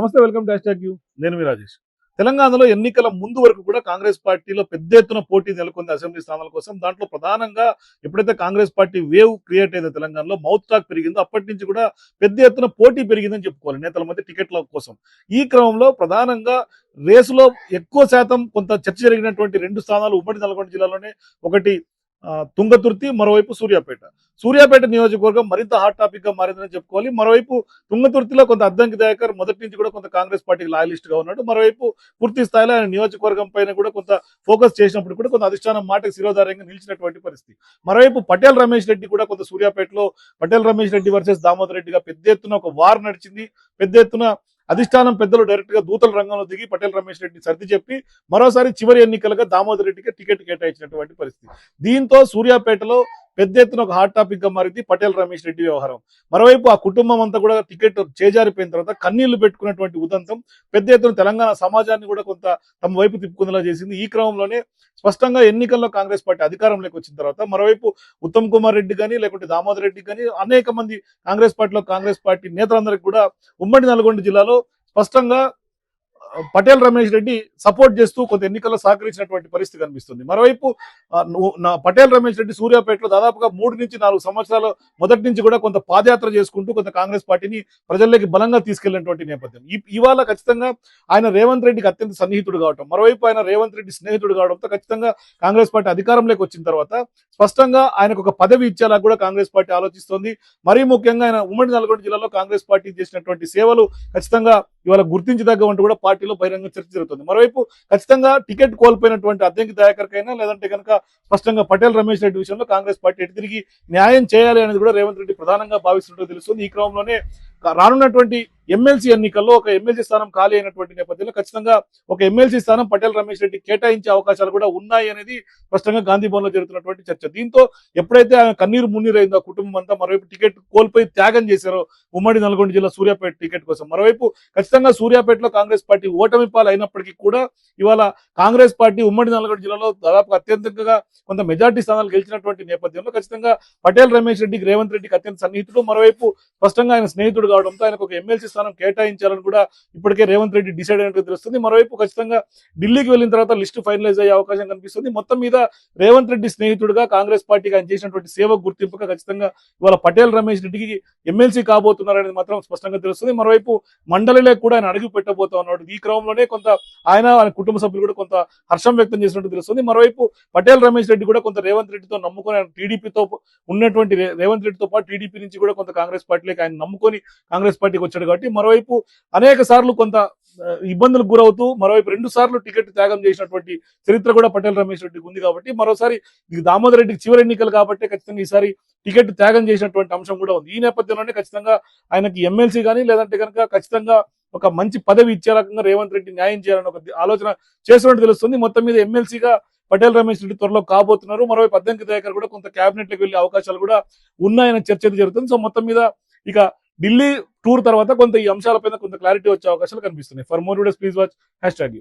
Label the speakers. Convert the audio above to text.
Speaker 1: నమస్తే welcome to hash you. నేను మీ రాజేష్. తెలంగాణలో ఎన్నికల ముందు వరకు కూడా కాంగ్రెస్ పార్టీలో పెద్ద ఎత్తున పోటీ నెలకొంది అసెంబ్లీ స్థానాల కోసం. దాంట్లో ప్రధానంగా ఎప్పుడైతే కాంగ్రెస్ పార్టీ వేవ్ క్రియేట్ అయిందో తెలంగాణలో మౌత్ టాక్ పెరిగిందో అప్పటి నుంచి కూడా పెద్ద ఎత్తున పోటీ పెరిగిందని చెప్పుకోవాలి నేతల మధ్య టికెట్ల కోసం. ఈ క్రమంలో ప్రధానంగా రేసులో ఎక్కువ శాతం కొంత చర్చ జరిగినటువంటి రెండు స్థానాలు ఉమ్మడి నల్గొండ జిల్లాలోనే ఒకటి తుంగతుర్తి మరోవైపు సూర్యాపేట. సూర్యాపేట నియోజకవర్గం మరింత హాట్ టాపిక్గా మారిందని చెప్పుకోవాలి. మరోవైపు తుంగతుర్తిలో కొంత అద్దంకి దయాకర్ మొదటి నుంచి కూడా కొంత కాంగ్రెస్ పార్టీకి లాయలిస్ట్గా ఉన్నాడు. మరోవైపు పూర్తి స్థాయిలో ఆయన నియోజకవర్గం పైన కూడా కొంత ఫోకస్ చేసినప్పుడు కూడా కొంత అధిష్టానం మాటకు శిరోధార్యంగా నిలిచినటువంటి పరిస్థితి. మరోవైపు పటేల్ రమేష్ రెడ్డి కూడా కొంత సూర్యాపేటలో పటేల్ రమేష్ రెడ్డి వర్సెస్ దామోదర్ రెడ్డిగా పెద్ద ఎత్తున ఒక వార్ నడిచింది. పెద్ద ఎత్తున అధిష్టానం పెద్దలు డైరెక్ట్గా దూతల రంగంలో దిగి పటేల్ రమేష్ రెడ్డి సర్ది చెప్పి మరోసారి చివరి ఎన్నికలుగా దామోదర్ రెడ్డికి టికెట్ కేటాయించినటువంటి పరిస్థితి. దీంతో సూర్యాపేటలో పెద్ద ఎత్తున ఒక హాట్ టాపిక్గా మారింది పటేల్ రమేష్ రెడ్డి వ్యవహారం. మరోవైపు ఆ కుటుంబం అంతా కూడా టికెట్ చేజారిపోయిన తర్వాత కన్నీళ్ళు పెట్టుకున్నటువంటి ఉదంతం పెద్ద ఎత్తున తెలంగాణ సమాజాన్ని కూడా కొంత తమ వైపు తిప్పుకుందేలా చేసింది. ఈ క్రమంలోనే స్పష్టంగా ఎన్నికల్లో కాంగ్రెస్ పార్టీ అధికారంలోకి వచ్చిన తర్వాత మరోవైపు ఉత్తమ్ కుమార్ రెడ్డి కానీ లేకుంటే దామోదర్ రెడ్డి కానీ అనేక మంది కాంగ్రెస్ పార్టీలో కాంగ్రెస్ పార్టీ నేతలందరికీ కూడా ఉమ్మడి నల్గొండ జిల్లాలో స్పష్టంగా పటేల్ రమేష్ రెడ్డి సపోర్ట్ చేస్తూ కొంత ఎన్నికల్లో సహకరించినటువంటి పరిస్థితి కనిపిస్తుంది. మరోవైపు నా పటేల్ రమేష్ రెడ్డి సూర్యాపేటలో దాదాపుగా మూడు నుంచి నాలుగు సంవత్సరాలు మొదటి నుంచి కూడా కొంత పాదయాత్ర చేసుకుంటూ కొంత కాంగ్రెస్ పార్టీని ప్రజల్లోకి బలంగా తీసుకెళ్ళినటువంటి నేపథ్యం. ఇవాళ ఖచ్చితంగా ఆయన రేవంత్ రెడ్డికి అత్యంత సన్నిహితుడు కావటం మరోవైపు ఆయన రేవంత్ రెడ్డి స్నేహితుడు కావడంతో ఖచ్చితంగా కాంగ్రెస్ పార్టీ అధికారంలోకి వచ్చిన తర్వాత స్పష్టంగా ఆయనకు ఒక పదవి ఇచ్చేలా కూడా కాంగ్రెస్ పార్టీ ఆలోచిస్తోంది. మరీ ముఖ్యంగా ఆయన ఉమ్మడి నల్గొండ జిల్లాలో కాంగ్రెస్ పార్టీ చేసినటువంటి సేవలు ఖచ్చితంగా ఇవాళ గుర్తించదగ్గవంటి కూడా పార్టీలో బహిరంగ చర్చ జరుగుతుంది. మరోవైపు ఖచ్చితంగా టికెట్ కోల్పోయినటువంటి అద్దెంకి దయాకర్కైనా లేదంటే కనుక స్పష్టంగా పటేల్ రమేష్ రెడ్డి విషయంలో కాంగ్రెస్ పార్టీ ఎటు తిరిగి న్యాయం చేయాలి అనేది కూడా రేవంత్ రెడ్డి ప్రధానంగా భావిస్తుంటో తెలుస్తుంది. ఈ క్రమంలోనే రానున్నటువంటి ఎమ్మెల్సీ ఎన్నికల్లో ఒక ఎమ్మెల్సీ స్థానం ఖాళీ అయినటువంటి నేపథ్యంలో ఖచ్చితంగా ఒక ఎమ్మెల్సీ స్థానం పటేల్ రమేష్ రెడ్డి కేటాయించే అవకాశాలు కూడా ఉన్నాయి అనేది స్పష్టంగా గాంధీ భవన్లో జరుగుతున్నటువంటి చర్చ. దీంతో ఎప్పుడైతే ఆయన కన్నీరు మున్నీరైందో కుటుంబం అంతా మరోవైపు టికెట్ కోల్పోయి త్యాగం చేశారో ఉమ్మడి నల్గొండ జిల్లా సూర్యాపేట టికెట్ కోసం. మరోవైపు ఖచ్చితంగా సూర్యాపేటలో కాంగ్రెస్ పార్టీ ఓటమి అయినప్పటికీ కూడా ఇవాళ కాంగ్రెస్ పార్టీ ఉమ్మడి నల్గొండ జిల్లాలో దాదాపు అత్యంతగా కొంత మెజార్టీ స్థానాలు గెలిచినటువంటి నేపథ్యంలో ఖచ్చితంగా పటేల్ రమేష్ రెడ్డికి రేవంత్ రెడ్డికి అత్యంత సన్నిహితుడు. మరోవైపు స్పష్టంగా ఆయన స్నేహితుడు కావడంతో ఆయనకు ఒక ఎమ్మెల్సీ స్థానం కేటాయించాలని కూడా ఇప్పటికే రేవంత్ రెడ్డి డిసైడ్ అయినట్టు తెలుస్తుంది. మరోవైపు ఖచ్చితంగా ఢిల్లీకి వెళ్ళిన తర్వాత లిస్టు ఫైనలైజ్ అయ్యే అవకాశం కనిపిస్తుంది. మొత్తం మీద రేవంత్ రెడ్డి స్నేహితుడిగా కాంగ్రెస్ పార్టీకి ఆయన చేసినటువంటి సేవ గుర్తింపుగా ఖచ్చితంగా ఇవాళ పటేల్ రమేష్ రెడ్డికి ఎమ్మెల్సీ కాబోతున్నారనేది మాత్రం స్పష్టంగా తెలుస్తుంది. మరోవైపు మండలిలో కూడా ఆయన అడుగు పెట్టబోతా ఉన్నాడు. ఈ క్రమంలోనే కొంత ఆయన ఆయన కుటుంబ సభ్యులు కూడా కొంత హర్షం వ్యక్తం చేసినట్టు తెలుస్తుంది. మరోవైపు పటేల్ రమేష్ రెడ్డి కూడా కొంత రేవంత్ రెడ్డితో నమ్ముకొని ఆయన టీడీపీతో ఉన్నటువంటి రేవంత్ రెడ్డితో పాటు టీడీపీ నుంచి కూడా కొంత కాంగ్రెస్ పార్టీలోకి ఆయన నమ్ముకొని కాంగ్రెస్ పార్టీకి వచ్చాడు కాబట్టి మరోవైపు అనేక సార్లు కొంత ఇబ్బందులకు గురవుతూ మరోవైపు రెండు సార్లు టికెట్ త్యాగం చేసినటువంటి చరిత్ర కూడా పటేల్ రమేష్ రెడ్డికి ఉంది కాబట్టి మరోసారి ఇది దామోదర్ రెడ్డికి చివరి ఎన్నికలు కాబట్టి ఖచ్చితంగా ఈసారి టికెట్ త్యాగం చేసినటువంటి అంశం కూడా ఉంది. ఈ నేపథ్యంలోనే ఖచ్చితంగా ఆయనకి ఎమ్మెల్సీ కానీ లేదంటే కనుక ఖచ్చితంగా ఒక మంచి పదవి ఇచ్చే రకంగా రేవంత్ రెడ్డి న్యాయం చేయాలని ఒక ఆలోచన చేస్తున్నట్టు తెలుస్తుంది. మొత్తం మీద ఎమ్మెల్సీగా పటేల్ రమేష్ రెడ్డి త్వరలో కాబోతున్నారు. మరోవైపు అద్దంకి దయాకర్ కూడా కొంత క్యాబినెట్లకు వెళ్ళే అవకాశాలు కూడా ఉన్నాయన్న చర్చ జరుగుతుంది. సో మొత్తం మీద ఇక ఢిల్లీ టూర్ తర్వాత కొంత ఈ అంశాలపైన కొంత క్లారిటీ వచ్చే అవకాశాలు కనిపిస్తున్నాయి. For more videos please watch hashtag